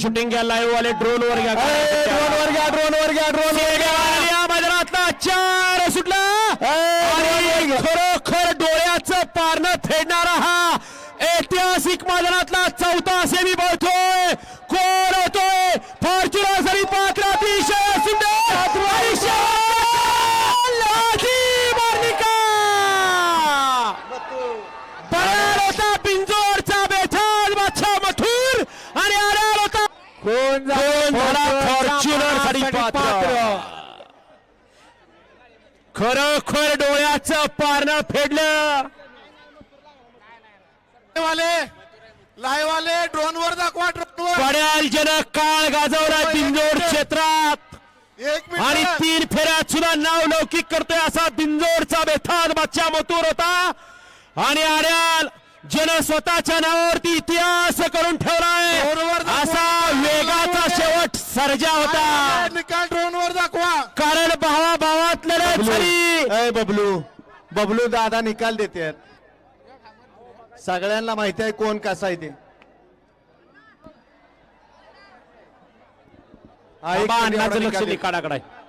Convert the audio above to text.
Shooting घ्या live वाले drone वर घ्या. ड्रोन वर घ्या ड्रोन वर घ्या ड्रोन वर घ्या. मैदानातला चार सुटला. खरोखर डोळ्याचं पारणं फेडणारा हा ऐतिहासिक मैदानातला चौथा सेमी बोलतोय कोण होतोय? फॉर्च्युनर सरी पात्र अतिशय सुंदर. होता पिंजोरचा कोण फॉर्च्युनरसाठी पात्र. खरोखर डोळ्याचं पारणं फेडलं. वाले लाईव्ह वाले ड्रोन वर दाखवा ड्रोन वर पड्याल जनक काळ गाजवला बिंजोड क्षेत्रात. एक आणि तीन फेऱ्यात सुद्धा नाव लौकिक करतोय असा बिंजोडचा बेठान बादशाह मथुर होता. आणि आर्याल जन स्वतःच्या नावावरती इतिहास सर्जा होता. निकाल ड्रोन वर दाखवा. कारण भावा भावात लढत झाली अय बबलू. बबलू दादा निकाल देते. सगळ्यांना माहिती आहे कोण कसा आहे ते. हा, एक अण्णाचं लक्ष निकाल दे. निकाडाकडे आहे.